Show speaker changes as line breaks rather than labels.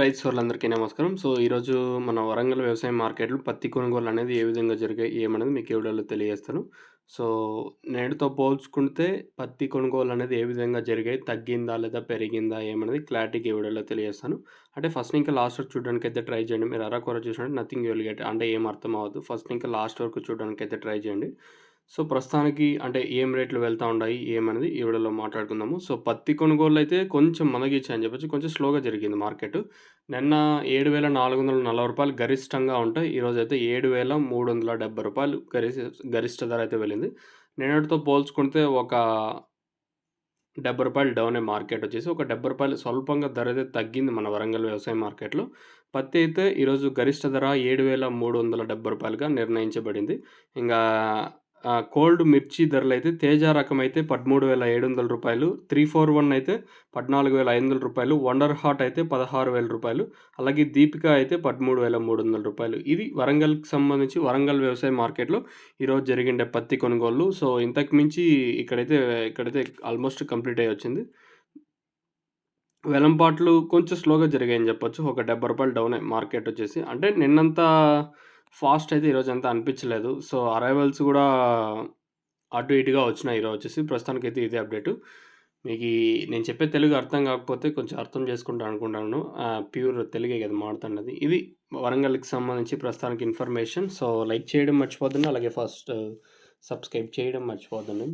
రైతు సోర్లందరికీ నమస్కారం. సో, ఈరోజు మన వరంగల్ వ్యవసాయ మార్కెట్‌లో పత్తి కొనుగోలు అనేది ఏ విధంగా జరిగాయి ఏమనేది మీకు ఈ తెలియజేస్తాను. సో, నేటితో పోల్చుకుంటే పత్తి కొనుగోలు అనేది ఏ విధంగా జరిగాయి? తగ్గిందా? లేదా పెరిగిందా? ఏమనేది క్లారిటీగా ఈ తెలియజేస్తాను. అంటే ఫస్ట్ ఇంకా లాస్ట్ వరకు అయితే ట్రై చేయండి. మీరు అరకొర చూసినట్టు నథింగ్ యూ విల్ గెట్ అంటే ఏం అర్థం అవ్వదు. ఫస్ట్ ఇంకా లాస్ట్ వరకు చూడడానికి అయితే ట్రై చేయండి. సో, ప్రస్తుతానికి అంటే ఏం రేట్లు వెళ్తూ ఉన్నాయి ఏమనేది ఈ వీడియోలో మాట్లాడుకుందాము. సో, పత్తి కొనుగోలు అయితే కొంచెం మందగించాయని చెప్పొచ్చు. కొంచెం స్లోగా జరిగింది మార్కెట్. నిన్న ఏడు వేల నాలుగు వందల నలభై రూపాయలు గరిష్టంగా ఉంటే ఈరోజైతే రూ. 7,370 గరిస్ గరిష్ట ధర అయితే వెళ్ళింది. నిన్నటితో పోల్చుకుంటే ఒక రూ. 70 డౌనే మార్కెట్ వచ్చేసి. ఒక డెబ్బై రూపాయలు స్వల్పంగా ధర అయితే తగ్గింది మన వరంగల్ వ్యవసాయ మార్కెట్‌లో. పత్తి అయితే ఈరోజు గరిష్ట ధర ఏడు వేల మూడు వందల డెబ్బై రూపాయలుగా నిర్ణయించబడింది. ఇంకా కోల్డ్ మిర్చి ధరలు అయితే తేజ రకమైతే రూ. 13,700 341 అయితే పద్నాలుగు వేల ఐదు వందల రూపాయలు వండర్ హార్ట్ అయితే పదహారు వేల రూపాయలు అలాగే దీపిక అయితే పదమూడు వేల మూడు వందల రూపాయలు ఇది వరంగల్‌కి సంబంధించి వరంగల్ వ్యవసాయ మార్కెట్‌లో ఈరోజు జరిగిండే పత్తి కొనుగోళ్ళు. సో, ఇంతకు మించి ఇక్కడైతే ఇక్కడైతే ఆల్మోస్ట్ కంప్లీట్ అయ్యి వచ్చింది. వెలంపాట్లు కొంచెం స్లోగా జరిగాయని చెప్పొచ్చు. ఒక డెబ్బై రూపాయలు డౌన్ మార్కెట్ వచ్చేసి. అంటే నిన్నంతా ఫాస్ట్ అయితే ఈరోజు అంతా అనిపించలేదు. సో, అరైవల్స్ కూడా అటు ఇటుగా వచ్చినాయి ఈరోజు వచ్చేసి. ప్రస్తుతానికి అయితే ఇదే అప్డేటు. మీకు నేను చెప్పే తెలుగు అర్థం కాకపోతే కొంచెం అర్థం చేసుకుంటాను అనుకుంటాను. ప్యూర్ తెలుగే కదా మాట్లాడుతున్నది. ఇది వరంగల్‌కి సంబంధించి ప్రస్తుతానికి ఇన్ఫర్మేషన్. సో, లైక్ చేయడం మర్చిపోద్దండి. అలాగే ఫస్ట్ సబ్స్క్రైబ్ చేయడం మర్చిపోద్దండి.